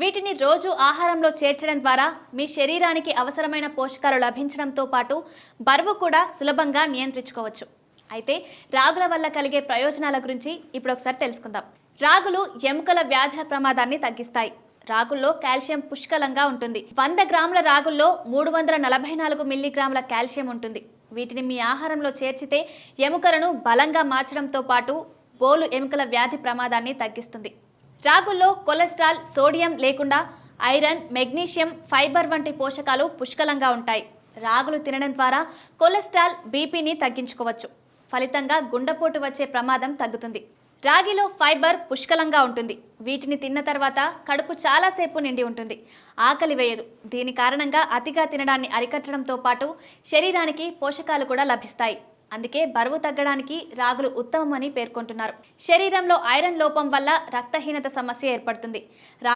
వీటిని రోజు ఆహారంలో చేర్చడం ద్వారా మీ శరీరానికి అవసరమైన పోషకాలు లభించడంతో పాటు బరువు కూడా సులభంగా నియంత్రించుకోవచ్చు. అయితే రాగుల వల్ల కలిగే ప్రయోజనాల గురించి ఇప్పుడు ఒకసారి తెలుసుకుందాం. రాగులు ఎముకల వ్యాధుల ప్రమాదాన్ని తగ్గిస్తాయి. రాగుల్లో కాల్షియం పుష్కలంగా ఉంటుంది. వంద గ్రాముల రాగుల్లో మూడు వందల నలభై నాలుగు మిల్లీగ్రాముల కాల్షియం ఉంటుంది. వీటిని మీ ఆహారంలో చేర్చితే ఎముకలను బలంగా మార్చడంతో పాటు బోలు ఎముకల వ్యాధి ప్రమాదాన్ని తగ్గిస్తుంది. రాగుల్లో కొలెస్ట్రాల్ సోడియం లేకుండా ఐరన్ మెగ్నీషియం ఫైబర్ వంటి పోషకాలు పుష్కలంగా ఉంటాయి. రాగులు తినడం ద్వారా కొలెస్ట్రాల్ బీపీని తగ్గించుకోవచ్చు. ఫలితంగా గుండెపోటు వచ్చే ప్రమాదం తగ్గుతుంది. రాగిలో ఫైబర్ పుష్కలంగా ఉంటుంది. వీటిని తిన్న తర్వాత కడుపు చాలాసేపు నిండి ఉంటుంది. ఆకలి వేయదు. దీని కారణంగా అతిగా తినడాన్ని అరికట్టడంతో పాటు శరీరానికి పోషకాలు కూడా లభిస్తాయి. అందుకే బరువు తగ్గడానికి రాగులు ఉత్తమమని పేర్కొంటున్నారు. శరీరంలో ఐరన్ లోపం వల్ల రక్తహీనత సమస్య ఏర్పడుతుంది.